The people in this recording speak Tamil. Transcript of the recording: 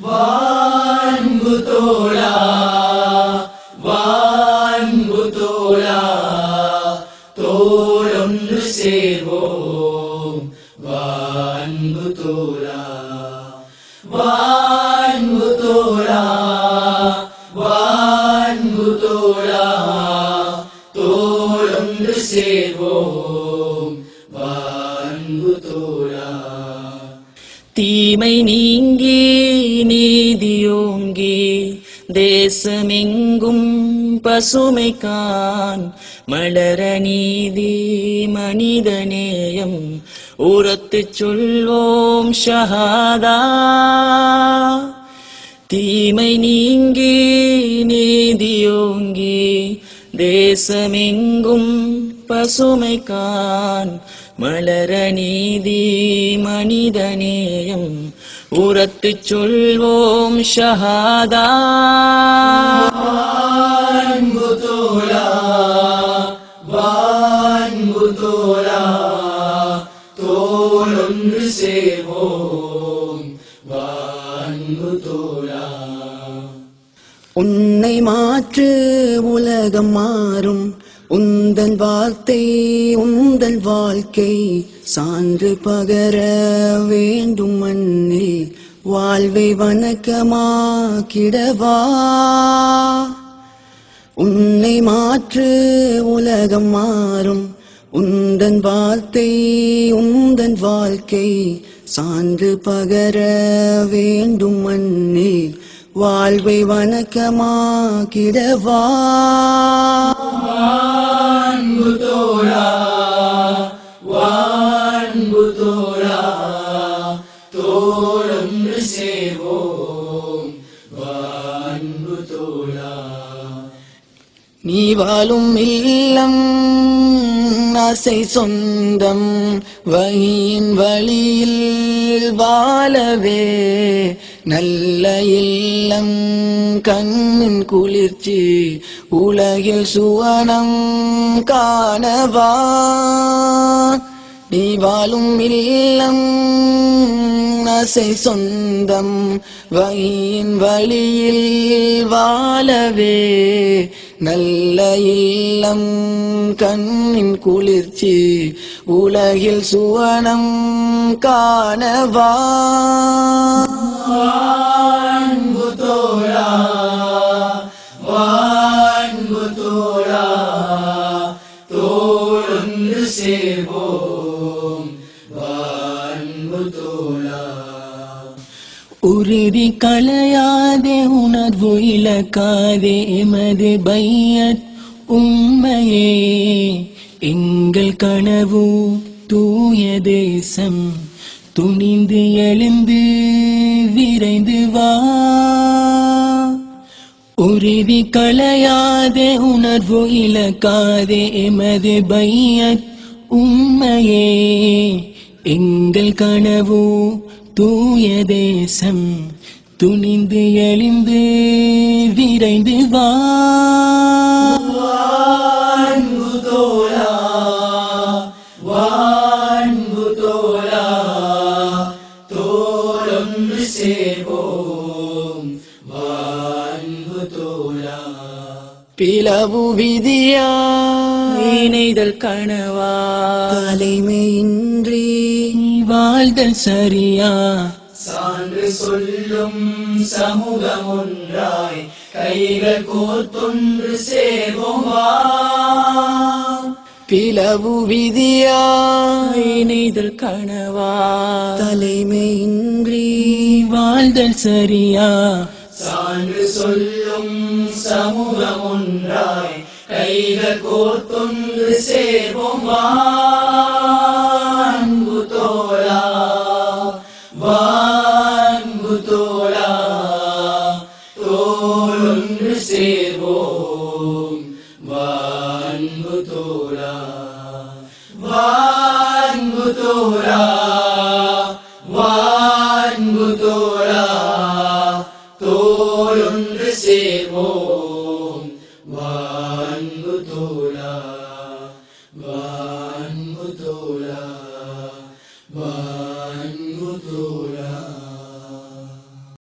वाञम्बुतोराम्बुतोराोरण्ड सेवो वाञतोरा वाञम्बुतोरा वाम्बुतोराोरण्ड सेवो தீமை நீங்கி நீதியோங்கி தேசமெங்கும் பசுமை கான் மலர நீதி மனிதநேயம் உரத்து சொல்வோம் ஷஹாதா. தீமை நீங்கி நீதியோங்கி தேசமெங்கும் பசுமை கான் மலர நீதி மனிதநேயம். உரத்துச் சொல்வோம் ஷஹாதா. வான்பு தோழா வான்பு தோழா தோளொன்று சேர்வோம் வான்பு தோழா. உன்னை மாற்று உலகம் மாறும். உந்தன் வார்த்தை உந்தன் வாழ்க்கை சான்று பகர வேண்டும் மண்ணில். வாழ்வை வணக்கமாக்கிடவா? உன்னை மாற்று உலகம் மாறும். உந்தன் வார்த்தை உந்தன் வாழ்க்கை சான்று பகர வேண்டும் மண்ணில். வாழ்வை வணக்கமாக்கிடவா? வான்பு தோழா வான்பு தோழா தோளொன்று சேர்வோம் வான்பு தோழா. நீ வாழும் இல்லம் ஆசை சொந்தம் வழியின் வழியில் வாழவே நல்ல இல்லம். கண்ணின் குளிர்ச்சி உலகில் சுவனம் காணவா? நீ வாழும் இல்லம் ஆசை சொந்தம் வகையின் வழியில் வாழவே. நல்ல இல்லம் கண்ணின் குளிர்ச்சி உலகில் சுவனம் காணவா? வான்பு தோழா வான்பு தோழா தோளொன்று சேர்வோம் வான்பு உறுதி களையாதே உணர்வு இழக்காதே எமது பையத் உண்மையே. எங்கள் கனவு தூய தேசம். துணிந்து எழுந்து விரைந்து வா. உறுதி களையாதே உணர்வு இழக்காதே எமது பையத் உண்மையே எங்கள் கனவு தூய தேசம் துணிந்து எழுந்து விரைந்து வா. பிளவு விதியா? இணைதல் கனவா? தலைமையின்றி. வாழ்தல் சரியா? சான்று சொல்லும் சமூகம் ஒன்றாய் கைகள் கோர்த்தொன்று சேர்வோம் வா பிளவு விதியா? இணைதல் கனவா? தலைமையின்றி. வாழ்தல் சரியா? சான்று சொல்லும் சமூகம் ஒன்றாய் கைகள் கோர்த்தொன்று சேர்வோம். வான்பு தோழா வான்பு தோழா தோளொன்று சேர்வோம். va